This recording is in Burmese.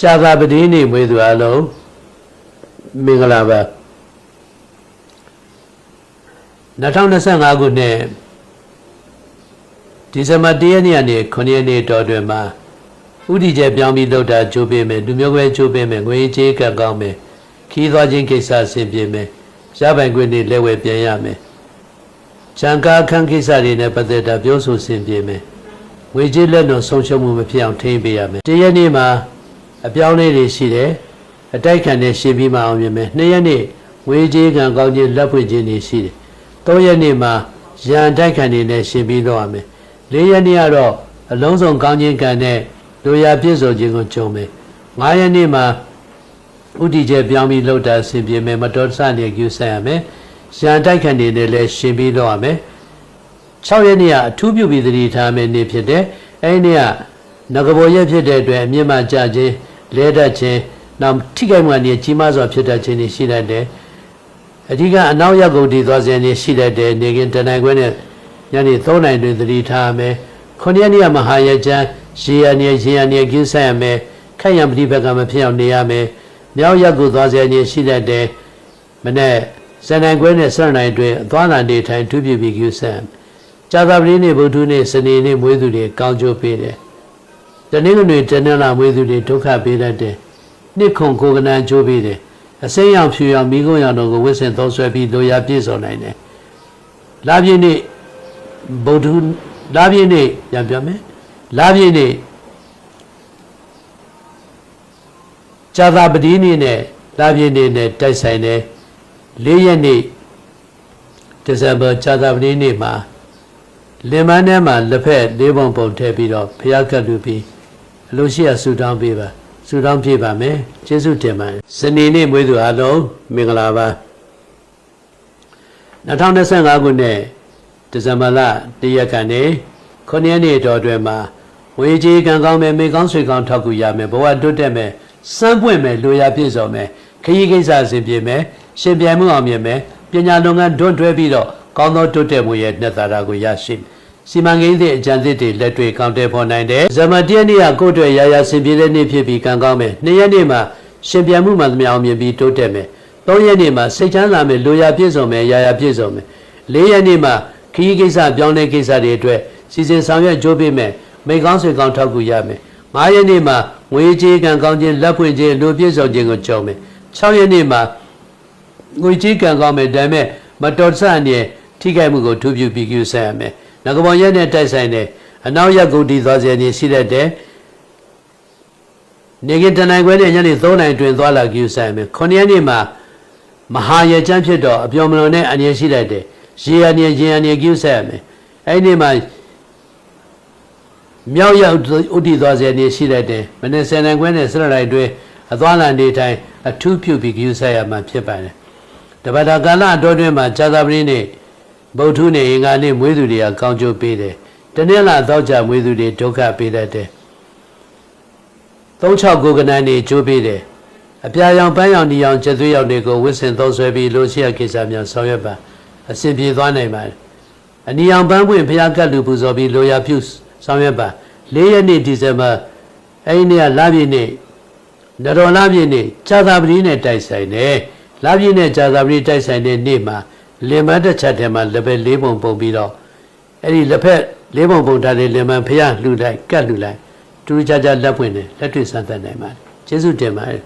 ကြာသာပတိနေ့မွေးသူအလုံးမင်္ဂလာပါ2025ခုနှစ်ဒီဇင်ဘာ1ရက်နေ့ကနေ9ရက်နေ့တော်တွင်မှာဥတီကျပြောင်းပြီးလောက်တာချိုးပေးမယ်လူမျိုးကွဲချိုးပေးမယ်ငွေကြေးကပ်ကောင်းမယ်ခီးသွားခြင်းကိစ္စဆင်ပြေမယ်ရပိုင်ခွင့်တွေလက်ဝဲပြန်ရမယ်ချံကားအခန်းကိစ္စတွေနဲ့ပတ်သက်တာပြောဆိုဆင်ပြေမယ်ငွေကြေးလက်တော်ဆုံးရှုံးမှုမဖြစ်အောင်ထိန်းပေးရမယ်တရက်နေ့မှာ အပြောင်းအလဲတွေရှိတယ်အတိုက်ခံနဲ့ရှင်းပြီးမှအောင်မြင်မယ်နှစ်ရက်နေ့ငွေကြေးကံကောင်းခြင်းလက်ဖွင့်ခြင်းတွေရှိတယ်သုံးရက်နေ့မှာရန်တိုက်ခံတွေနဲ့ရှင်းပြီးတော့ရမယ်လေးရက်နေ့ကတော့အလုံးစုံကောင်းခြင်းကံနဲ့လူရပြည့်စုံခြင်းကိုကြုံမယ်ငါးရက်နေ့မှာဥတီကျပြောင်းပြီးလှုပ်တာဆင်ပြေမယ်မတော်တဆနေကျူဆိုင်ရမယ်ရန်တိုက်ခံတွေနဲ့လည်းရှင်းပြီးတော့ရမယ်6ရက်နေ့ကအထူးပြုပြီးသတိထားမယ့်နေ့ဖြစ်တယ်။အဲဒီနေ့ကငကဘောရက်ဖြစ်တဲ့အတွက်အမြင့်မှကြခြင်း လဲတတ်ခြင်းနောက်ထိခိုက်မှနေကြီးမားစွာဖြစ်တတ်ခြင်းတွေရှိတတ်တယ်။အဓိကအနောက်ရက်ကုန်တည်သွားခြင်းတွေရှိတတ်တယ်။နေကင်တနိုင်ခွဲနဲ့ညနေ3နိုင်တွင်သတိထားရမယ်။9ရက်နေ့ကမဟာရကျမ်းရေရနေရေရနေကိစ္စရမယ်။ခိုက်ရံပฏิဘက်ကမဖြစ်အောင်နေရမယ်။မြောက်ရက်ကိုသွားခြင်းတွေရှိတတ်တယ်။မနေ့ဇန်နိုင်ခွဲနဲ့စရနိုင်တွင်အသွားလာနေထိုင်ထူးပြပြီးကိစ္စရမယ်။ကြာသပတေးနေ့ဗုဒ္ဓနေ့စနေနေ့မွေးသူတွေကောင်းကျိုးပေးတယ်။ တနင်္ဂနွေတနင်္လာမွေးသူတွေဒုက္ခပေးတတ်တယ်။နှစ်ခုကိုယ်ကနန်းကျိုးပေးတယ်။အစိမ်းရောင်ဖြူရောင်မိကုံးရောင်တို့ကိုဝစ်စင်သုံးဆွဲပြီးလိုရာပြည့်စုံနိုင်တယ်။လာပြည့်နေ့ဗုဒ္ဓလာပြည့်နေ့ပြန်ပြောမယ်။လာပြည့်နေ့ကြာသပတေးနေ့နဲ့လာပြည့်နေ့နဲ့တိုက်ဆိုင်တယ်။၄ရက်နေ့ဒီဇင်ဘာကြာသပတေးနေ့မှာလင်မန်းထဲမှာလက်ဖက်လေးပုံပုံထည့်ပြီးတော့ဖျားကတ်လူပြီး အလိုရှိရဆူတောင်းပေးပါဆူတောင်းပြပါမယ်ကျေးဇူးတင်ပါတယ်စနေနေ့မွေးသူအားလုံးမင်္ဂလာပါ2025ခုနှစ်ဒီဇင်ဘာလတရက်ကနေ9ရက်နေ့တော်အတွင်းမှာဝေကြီးကံကောင်းမယ်မေကောင်းဆွေကောင်းထောက်ကူရမယ်ဘဝတိုးတက်မယ်စမ်းပွင့်မယ်လူရပြည့်စုံမယ်ခရီးကိစ္စအစဉ်ပြေမယ်ရှင်ပြိုင်မှုအောင်မြင်မယ်ပညာလုပ်ငန်းတွန်းတွဲပြီးတော့ကောင်းသောတိုးတက်မှုရဲ့နှစ်သာရကိုရရှိမယ် စီမံကိန်းသည့်အကြံသစ်တွေလက်တွေ့ကောင်းတဲ့ပေါ်နိုင်တယ်ဇမတရက်နေ့ကကိုယ့်အတွက်ရာရာဆင်ပြေတဲ့နေ့ဖြစ်ပြီးကံကောင်းမယ်နှစ်ရက်နေ့မှာရှင်ပြိုင်မှုမှသမျှအောင်မြင်ပြီးတိုးတက်မယ်သုံးရက်နေ့မှာစိတ်ချမ်းသာမယ်လူရပြည့်စုံမယ်ရာရာပြည့်စုံမယ်လေးရက်နေ့မှာခရီးကိစ္စပြောင်းလဲကိစ္စတွေအတွက်စီစဉ်ဆောင်ရွက်ကြိုးပေးမယ်မိကောင်းဆွေကောင်းထောက်ကူရမယ်ငါးရက်နေ့မှာငွေကြေးကံကောင်းခြင်းလက်ဖွင့်ခြင်းလူပြည့်စုံခြင်းကိုကြုံမယ်၆ရက်နေ့မှာငွေကြေးကံကောင်းမယ်ဒါပေမဲ့မတော်တဆအနေထိခိုက်မှုကိုထူးပြပြီးကျူဆဲရမယ် ငကပေါ်ရက်နဲ့တိုက်ဆိုင်တဲ့အနောက်ရက်ကိုတည်သွားစေနေရှိတတ်တယ်နေကင်တနိုင်ခွဲနဲ့ညနေ3နိုင်တွင်သွားလာကျူဆိုင်မယ်9ရက်နေ့မှာမဟာရကျမ်းဖြစ်တော့အပျော်မလွန်နဲ့အနေရှိတတ်တယ်ရေရနေရေရနေကျူဆိုင်မယ်အဲ့ဒီမှာမြောက်ရောက်ဥတည်သွားစေနေရှိတတ်တယ်မနေ့10နိုင်ခွဲနဲ့စရလိုက်တွင်အသွားလာနေတိုင်းအထူးပြုပြီးကျူဆိုင်ရမှာဖြစ်ပါတယ်တပတ်တာကာလအတော်တွင်မှာဇာတာပရိနေ့ ဗုဒ္ဓနေ့အင်္ဂါနေ့မွေးသူတွေကကောင်းကျိုးပေးတယ်တနေ့လာတော့ကြမွေးသူတွေဒုက္ခပေးတတ်တယ်36ကိုကနန်းနေကျိုးပေးတယ်အပြာရောင်ပန်းရောင်ဒီရောင်ကျက်သွေးရောင်တွေကိုဝစ်စင်သုံးဆွဲပြီးလိုရှိရကိစ္စများဆောင်ရွက်ပါအစဉ်ပြေသွားနိုင်ပါတယ်အနီရောင်ပန်းပွင့်ဖျားကတ်လူပူဇော်ပြီးလိုရာပြုဆောင်ရွက်ပါ၄ရက်နေ့ဒီဇင်ဘာအဲဒီနေ့ကလပြည့်နေ့နတော်လပြည့်နေ့ဇာတာပတိနဲ့တိုက်ဆိုင်တယ်လပြည့်နဲ့ဇာတာပတိတိုက်ဆိုင်တဲ့နေ့မှာ လင်မတ်တစ်ချက်ထဲမှာလက်ပဲလေးပုံပုံပြီးတော့အဲ့ဒီလက်ဖက်လေးပုံပုံထားတဲ့လင်မန်ဖះလှူလိုက်ကတ်လှူလိုက်တူတူကြကြလက်ပွင့်တယ်လက်တွေ့စမ်းသပ်နိုင်ပါတယ်ကျေးဇူးတင်ပါတယ်